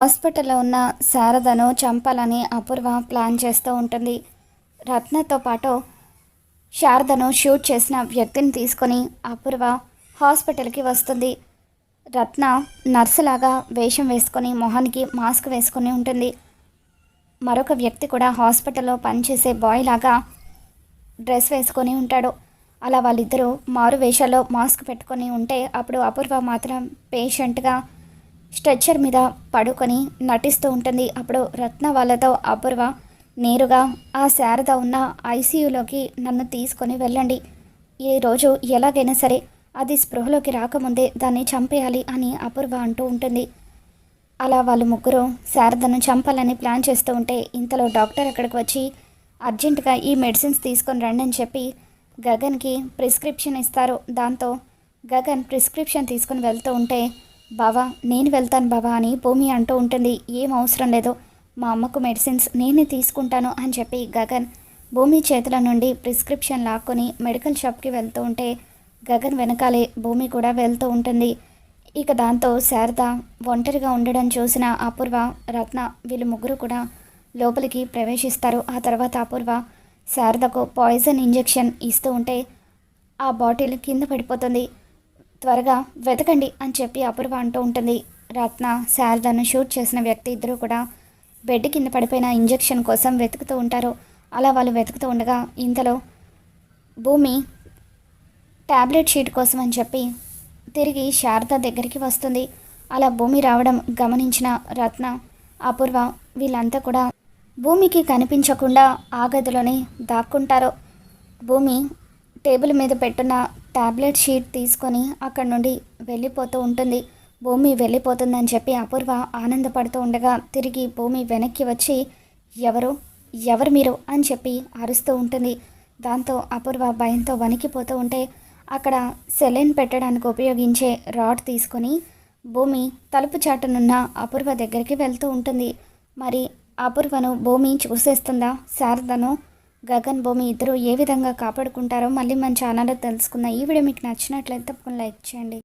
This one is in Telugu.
హాస్పిటల్లో ఉన్న శారదను చంపాలని అపూర్వ ప్లాన్ చేస్తూ ఉంటుంది. రత్నతో పాటు శారదను షూట్ చేసిన వ్యక్తిని తీసుకొని అపూర్వ హాస్పిటల్కి వస్తుంది. రత్న నర్సులాగా వేషం వేసుకొని మొహానికి మాస్క్ వేసుకొని ఉంటుంది. మరొక వ్యక్తి కూడా హాస్పిటల్లో పనిచేసే బాయ్ లాగా డ్రెస్ వేసుకొని ఉంటాడు. అలా వాళ్ళిద్దరూ మారు వేషాల్లో మాస్క్ పెట్టుకొని ఉంటే అప్పుడు అపూర్వ మాత్రం పేషెంట్గా స్ట్రెచ్చర్ మీద పడుకొని నటిస్తూ ఉంటుంది. అప్పుడు రత్న వాళ్ళతో అపూర్వ నేరుగా ఆ శారద ఉన్న ఐసీయూలోకి నన్ను తీసుకొని వెళ్ళండి. ఈరోజు ఎలాగైనా సరే అది స్పృహలోకి రాకముందే దాన్ని చంపేయాలి అని అపూర్వ అంటూ ఉంటుంది. అలా వాళ్ళు ముగ్గురు శారదను చంపాలని ప్లాన్ చేస్తూ ఉంటే ఇంతలో డాక్టర్ అక్కడికి వచ్చి అర్జెంటుగా ఈ మెడిసిన్స్ తీసుకొని రండి అని చెప్పి గగన్కి ప్రిస్క్రిప్షన్ ఇస్తారు. దాంతో గగన్ ప్రిస్క్రిప్షన్ తీసుకొని వెళ్తూ ఉంటే బావా నేను వెళ్తాను బావా అని భూమి అంటూ ఉంటుంది. ఏం అవసరం లేదు. మా అమ్మకు మెడిసిన్స్ నేనే తీసుకుంటాను అని చెప్పి గగన్ భూమి చేతుల నుండి ప్రిస్క్రిప్షన్ లాక్కొని మెడికల్ షాప్కి వెళ్తూ ఉంటే గగన్ వెనకాలే భూమి కూడా వెళ్తూ ఉంటుంది. ఇక దాంతో శారద ఒంటరిగా ఉండడం చూసిన అపూర్వ రత్న వీళ్ళు ముగ్గురు కూడా లోపలికి ప్రవేశిస్తారు. ఆ తర్వాత అపూర్వ శారదకు పాయిజన్ ఇంజెక్షన్ ఇస్తూ ఉంటే ఆ బాటిల్ కింద పడిపోతుంది. త్వరగా వెతకండి అని చెప్పి అపూర్వ అంటూ ఉంటుంది. రత్న శారదను షూట్ చేసిన వ్యక్తి ఇద్దరు కూడా బెడ్ కింద పడిపోయిన ఇంజెక్షన్ కోసం వెతుకుతూ ఉంటారు. అలా వాళ్ళు వెతుకుతూ ఉండగా ఇంతలో భూమి ట్యాబ్లెట్ షీట్ కోసం అని చెప్పి తిరిగి శారద దగ్గరికి వస్తుంది. అలా భూమి రావడం గమనించిన రత్న అపూర్వ వీళ్ళంతా కూడా భూమికి కనిపించకుండా ఆ గదిలోనే దాక్కుంటారు. భూమి టేబుల్ మీద పెట్టున్న ట్యాబ్లెట్ షీట్ తీసుకొని అక్కడి నుండి వెళ్ళిపోతూ ఉంటుంది. భూమి వెళ్ళిపోతుందని చెప్పి అపూర్వ ఆనందపడుతూ ఉండగా తిరిగి భూమి వెనక్కి వచ్చి ఎవరు? ఎవరు మీరు? అని చెప్పి అరుస్తూ ఉంటుంది. దాంతో అపూర్వ భయంతో వణికిపోతూ ఉంటే అక్కడ సెలైన్ పెట్టడానికి ఉపయోగించే రాడ్ తీసుకొని భూమి తలుపు చాటునున్న అపూర్వ దగ్గరికి వెళ్తూ ఉంటుంది. మరి అపూర్వను భూమి చూసేస్తుందా? శారదను గగన్ భూమి ఇద్దరు ఏ విధంగా కాపాడుకుంటారో మళ్ళీ మన ఛానల్లో తెలుసుకుందాం. ఈ వీడియో మీకు నచ్చినట్లయితే తప్పకుండా లైక్ చేయండి.